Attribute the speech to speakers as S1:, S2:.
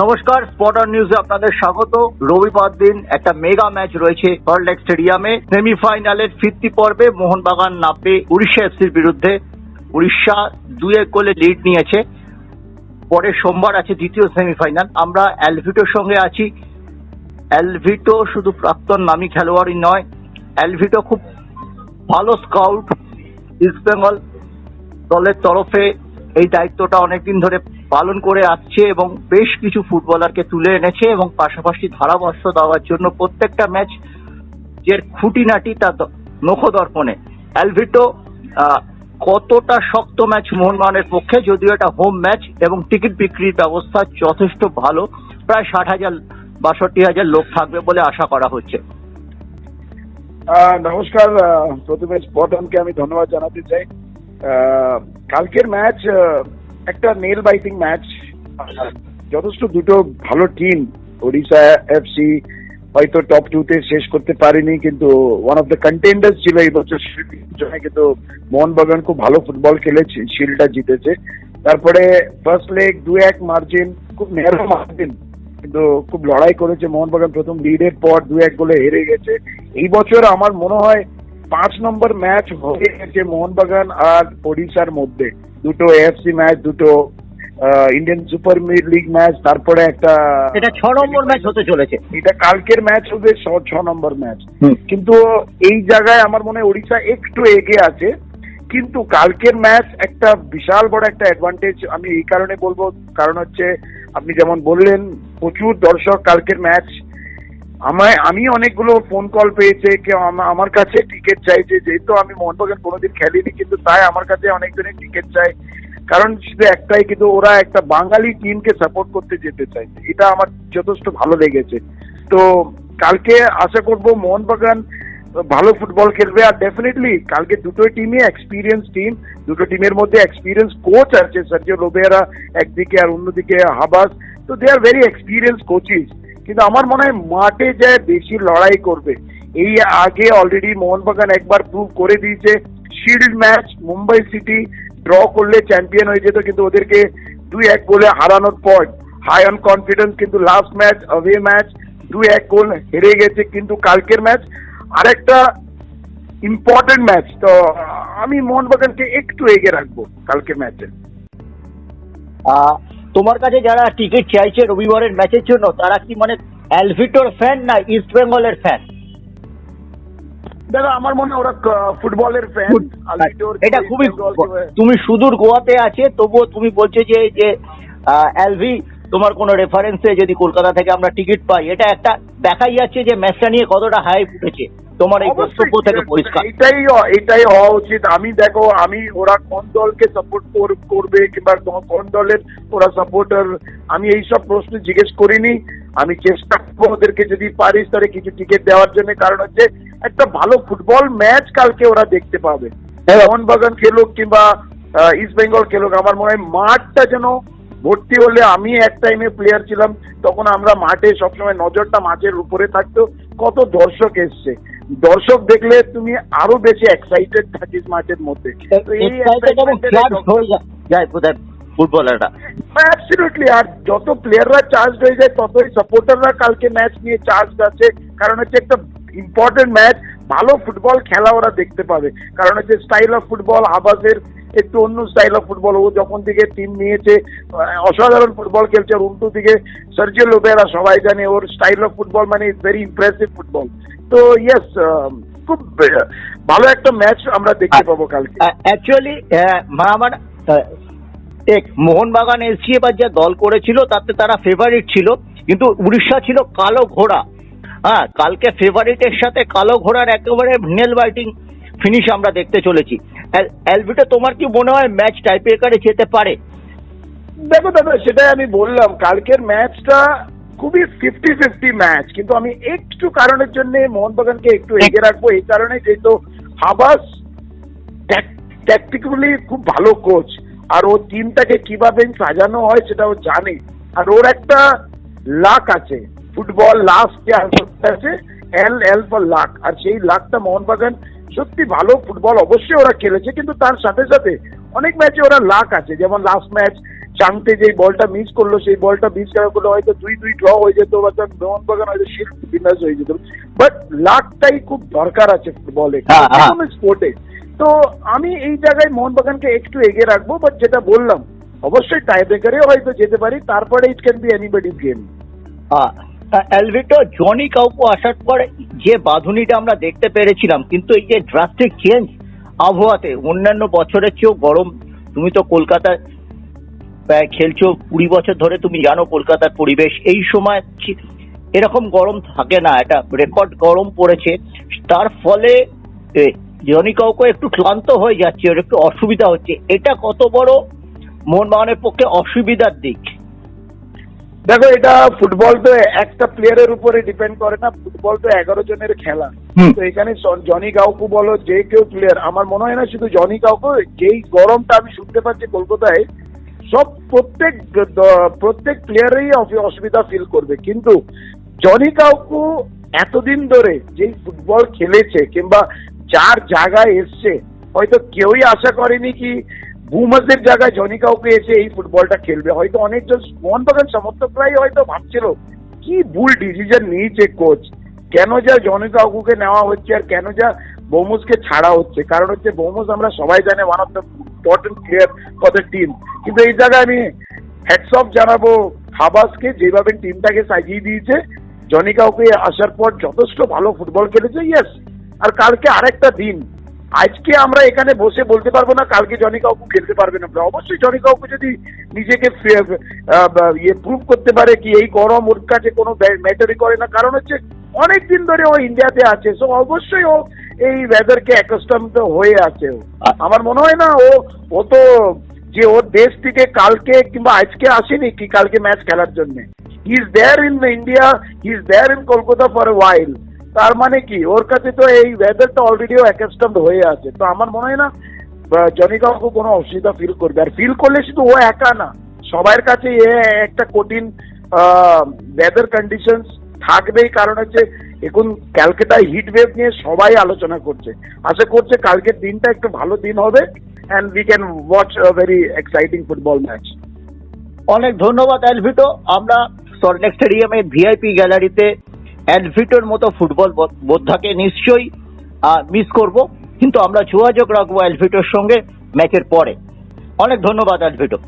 S1: নমস্কার স্পটার নিউজে আপনাদের স্বাগত। রবিবার দিন একটা মেগা ম্যাচ রয়েছে সল্টলেক স্টেডিয়ামে সেমিফাইনালের ফিফটি পর্বে মোহনবাগান নামবে উড়িষ্যা এফসির বিরুদ্ধে। উড়িষ্যা দুই এক গোলে লিড নিয়েছে। পরে সোমবার আছে দ্বিতীয় সেমিফাইনাল। আমরা অ্যালভিটোর সঙ্গে আছি। অ্যালভিটো শুধু প্রাক্তন নামী খেলোয়াড়ই নয়, অ্যালভিটো খুব ভালো স্কাউট ইস্ট বেঙ্গল দলের তরফে এই দায়িত্বটা অনেকদিন ধরে পালন করে আসছে এবং বেশ কিছু ফুটবলারকে তুলে এনেছে এবং পাশাপাশি ধারাভাষ্য দেওয়ার জন্য প্রত্যেকটা ম্যাচ যে খুঁটিনাটি দ- নখদর্পণে। অ্যালভিটো কতটা শক্ত ম্যাচ মোহনবাগানের পক্ষে, যদিও এটা হোম ম্যাচ এবং টিকিট বিক্রির ব্যবস্থা যথেষ্ট ভালো। প্রায় ষাট হাজার, বাষট্টি হাজার লোক থাকবে বলে আশা করা হচ্ছে।
S2: নমস্কার প্রথমে স্পটনকে আমি ধন্যবাদ জানাতে চাই। কালকের ম্যাচ একটা নেল বাইটিং ম্যাচ যথেষ্ট দুটো ভালো টিম ওড়িশা এফসি হয়তো টপ টু তে শেষ করতে পারেনি, কিন্তু ওয়ান অফ দ্য কন্টেন্ডার্স ছিল এই বছর কিন্তু মোহনবাগান খুব ভালো ফুটবল খেলেছে শিল্ডটা জিতেছে। তারপরে ফার্স্ট লেগ দু এক মার্জিন খুব ন্যারো মার্জিন কিন্তু খুব লড়াই করেছে মোহনবাগান প্রথম লিডের পর দু এক গোলে হেরে গেছে। এই বছর আমার মনে হয় পাঁচ নম্বর ম্যাচ হয়ে গেছে মোহনবাগান আর ওড়িশার মধ্যে। দুটো এএফসি ম্যাচ দুটো ইন্ডিয়ান সুপার লিগ ম্যাচ তারপরে একটা
S1: এটা ছ নম্বর ম্যাচ হতে চলেছে।
S2: এটা কালকের ম্যাচ হবে ছ- ছ নম্বর ম্যাচ কিন্তু এই জায়গায় আমার মনে হয় ওড়িশা একটু এগিয়ে আছে। কিন্তু কালকের ম্যাচ একটা বিশাল বড় একটা অ্যাডভান্টেজ আমি এই কারণে বলব। কারণ হচ্ছে আপনি যেমন বললেন প্রচুর দর্শক কালকের ম্যাচ আমায়, আমি অনেকগুলো ফোন কল পেয়েছে, কেউ আমার কাছে টিকিট চাইছে, যেহেতু আমি মোহনবাগান কোনোদিন খেলিনি, কিন্তু তাই আমার কাছে অনেকজনের টিকিট চাই। কারণ শুধু একটাই, কিন্তু ওরা একটা বাঙালি টিমকে সাপোর্ট করতে যেতে চাইছে। এটা আমার যথেষ্ট ভালো লেগেছে। তো কালকে আশা করব মোহনবাগান ভালো ফুটবল খেলবে, আর ডেফিনেটলি কালকে দুটো টিমই এক্সপিরিয়েন্স টিম দুটো টিমের মধ্যে এক্সপিরিয়েন্স কোচ আছে সার্জিও লোবেরা একদিকে আর অন্যদিকে হাবাস। তো দে আর ভেরি এক্সপিরিয়েন্স কোচিস কিন্তু আমার মনে হয় মাঠে যায় বেশি লড়াই করবে, এই আগে অলরেডি মোহনবাগান একবার প্রুভ করে দিয়েছে shield match Mumbai city draw করলে চ্যাম্পিয়ন হয়ে যেত, কিন্তু ওদেরকে দুই এক গোলে হারানোর পর হাই অন কনফিডেন্স কিন্তু লাস্ট ম্যাচ অ্যাওয়ে ম্যাচ দুই এক গোল হেরে গেছে, কিন্তু কালকের ম্যাচ আরেকটা ইম্পর্টেন্ট ম্যাচ তো আমি মোহনবাগানকে একটু এগিয়ে রাখব কালকের ম্যাচে
S1: তোমার কাছে যারা টিকিট চাইছে রবিবারের ম্যাচের জন্য তারা কি মানে অ্যালভিটোর ফ্যান না ইস্ট বেঙ্গলের ফ্যান
S2: দাদা আমার মনে ওরা ফুটবলের ফ্যান
S1: এটা খুবই তুমি সুদূর গোয়াতে আছে তবুও তুমি বলছো যে যে এলভি তোমার কোনো রেফারেন্সে যদি কলকাতা থেকে আমরা টিকিট পাই এটা একটা দেখাই যাচ্ছে যে ম্যাচটা নিয়ে কতটা হাই উঠেছে তোমার এই বক্তব্য থেকে পরিষ্কার।
S2: এটাই এটাই হওয়া উচিত। আমি দেখো আমি ওরা কোন দলকে সাপোর্ট করবে কিংবা কোন- দলের ওরা সাপোর্টার আমি এইসব প্রশ্ন জিজ্ঞেস করিনি। আমি চেষ্টা করব ওদেরকে যদি পারিস তাহলে কিছু টিকিট দেওয়ার জন্য। কারণ হচ্ছে একটা ভালো ফুটবল ম্যাচ কালকে ওরা দেখতে পাবে। মোহনবাগান খেলুক কিংবা ইস্ট বেঙ্গল খেলুক আমার মনে হয় মাঠটা যেন ভর্তি হলে আমি এক টাইমে প্লেয়ার ছিলাম তখন আমরা মাঠে সবসময় নজরটা মাঠের উপরে থাকতো। কত দর্শক এসছে। দর্শক দেখলে তুমি আরও বেশি এক্সাইটেড থাকিস মাঠের মধ্যে।
S1: ফুটবলাররা
S2: অ্যাবসলিউটলি আর যত প্লেয়াররা চার্জ হয়ে যায় ততই সাপোর্টাররা কালকে ম্যাচ নিয়ে চার্জ আছে। কারণ হচ্ছে একটা ইম্পর্টেন্ট ম্যাচ ভালো ফুটবল খেলা ওরা দেখতে পাবে। কারণ হচ্ছে স্টাইল অফ ফুটবল আবাসের একটু অন্য স্টাইল অফ ফুটবল ও যখন থেকে টিম নিয়েছে অসাধারণ ফুটবল খেলছে আর উল্টো দিকে সার্জিও লোবেরা সবাই জানে ওর স্টাইল অফ ফুটবল মানে ভেরি ইমপ্রেসিভ ফুটবল তো ইয়েস খুব ভালো একটা ম্যাচ আমরা দেখতে পাবো কালকে।
S1: অ্যাকচুয়ালি আমার এক মোহনবাগান এসছি এবার যা দল করেছিল তাতে তারা ফেভারিট ছিল। কিন্তু উড়িষ্যা ছিল কালো ঘোড়া। হ্যাঁ কালকে ফেভারিটের সাথে কালো ঘোড়ার একেবারে নেল বাইটিং ফিনিশ আমরা দেখতে চলেছি। অ্যালভিটো তোমার কি মনে হয় ম্যাচ টাইপেকারে যেতে পারে?
S2: দেখো দাদা সেটাই আমি বললাম কালকের ম্যাচটা খুবই ফিফটি ফিফটি ম্যাচ কিন্তু আমি একটু কারণের জন্য মোহনবাগানকে একটু এগিয়ে রাখব এই কারণে যেহেতু হাবাস ট্যাকটিক্যালি খুব ভালো কোচ আর ও টিমটাকে কীভাবে সাজানো হয় সেটা ও জানে। আর ওর একটা লাক আছে ফুটবল লাস্ট আছে এল এল ফর লাক আর সেই লাকটা মোহনবাগান সত্যি ভালো ফুটবল অবশ্যই ওরা খেলেছে কিন্তু তার সাথে সাথে অনেক ম্যাচে ওরা লাক আছে। যেমন লাস্ট ম্যাচ চাংতে যে বলটা মিস করল সেই বলটা মিস করার করলে হয়তো দুই দুই ড্র হয়ে যেত বা তার মোহনবাগান হয়তো শিল্ড বিন্যাস হয়ে যেত। বাট লাকটাই খুব দরকার আছে ফুটবলে
S1: হ্যাঁ, হ্যাঁ।
S2: স্পোর্টে তো আমি এই জায়গায় মোহনবাগানকে একটু এগিয়ে রাখব বাট যেটা বললাম অবশ্যই টাই ব্রেকারে হয়তো যেতে পারি তারপরে it can be anybody's game
S1: Alvito Johnny কাউকু আসার পর যে বাঁধুনিটা আমরা দেখতে পেরেছিলাম, কিন্তু এই যে ড্রাস্টিক চেঞ্জ আবহাওয়াতে, অন্যান্য বছরের চেয়েও গরম, তুমি তো কলকাতায় খেলছো কুড়ি বছর ধরে, তুমি জানো কলকাতার পরিবেশ, এই সময় এরকম গরম থাকে না এটা রেকর্ড গরম পড়েছে, তার ফলে জনি কাউকে একটু ক্লান্ত হয়ে যাচ্ছে, ওর একটু অসুবিধা হচ্ছে, এটা কত বড় মোহনবাগানের পক্ষে অসুবিধার দিক।
S2: দেখো এটা ফুটবল তো একটা প্লেয়ারের উপরে ডিপেন্ড করে না ফুটবল তো এগারো জনের খেলা। তো এখানে জনি কাউকু বলো যে কেউ প্লেয়ার আমার মনে হয় না শুধু জনি কাউকু যেই গরমটা আমি শুনতে পাচ্ছি কলকাতায় সব প্রত্যেক প্রত্যেক প্লেয়ারই অসুবিধা ফিল করবে। কিন্তু জনি কাউকু এতদিন ধরে যেই ফুটবল খেলেছে কিংবা যার জায়গায় এসছে হয়তো কেউই আশা করেনি কি বুমাসের জায়গায় জনি কাউকে এসে এই ফুটবলটা খেলবে। হয়তো অনেকজন মোহনবাগান সমর্থকরাই হয়তো ভাবছিল, কি ভুল ডিসিশন নিয়েছে কোচ কেন যা জনি কাউকুকে নেওয়া হচ্ছে আর কেন যা বোমুসকে ছাড়া হচ্ছে? কারণ হচ্ছে বোমুস আমরা সবাই জানে one of the important player for the team কিন্তু এই জায়গায় আমি হ্যাটস অফ জানাব হাবাসকে যেভাবে টিমটাকে সাজিয়ে দিয়েছে। জনি কাউকে আসার পর যথেষ্ট ভালো ফুটবল খেলেছে ইয়েস আর কালকে আরেকটা দিন আজকে আমরা এখানে বসে বলতে পারব না, কালকে জনি কাউকে খেলতে পারবে না। অবশ্যই জনি কাউকে যদি নিজেকে ইয়ে প্রুভ করতে পারে কি এই গরম ওর কাছে কোনো ম্যাটারই করে না। কারণ হচ্ছে অনেক দিন ধরে ও ইন্ডিয়াতে আছে সো অবশ্যই ও এই ওয়েদারকে অ্যাকাস্টম হয়ে আছে আমার মনে হয় না ও ও তো যে ওর দেশ থেকে কালকে কিংবা আজকে আসেনি কি, কালকে ম্যাচ খেলার জন্য। He is there in India he is there in Kolkata for a while তার মানে কি? ওর কাছে তো এই ওয়েদারটা অলরেডি অ্যাকাস্টমড হয়ে আছে। তো আমার মনে হয় না জনি কাউকে কোনো অসুবিধা ফিল করবে। আর ফিল করলে শুধু ও একা না, সবার কাছে এ একটা কঠিন ওয়েদার কন্ডিশনস থাকবেই। কারণ হচ্ছে, এখন ক্যালকাটায় হিট ওয়েভ নিয়ে সবাই আলোচনা করছে। আশা করছে কালকের দিনটা একটু ভালো দিন হবে and we can watch very exciting football match
S1: অনেক ধন্যবাদ অ্যালভিটো আমরা সল্টলেক স্টেডিয়ামে ভিআইপি গ্যালারিতে অ্যালভিটোর মতো ফুটবল বোদ্ধাকে নিশ্চয়ই মিস করব। কিন্তু আমরা যোগাযোগ রাখব অ্যালভিটোর সঙ্গে ম্যাচের পরে। অনেক ধন্যবাদ অ্যালভিটো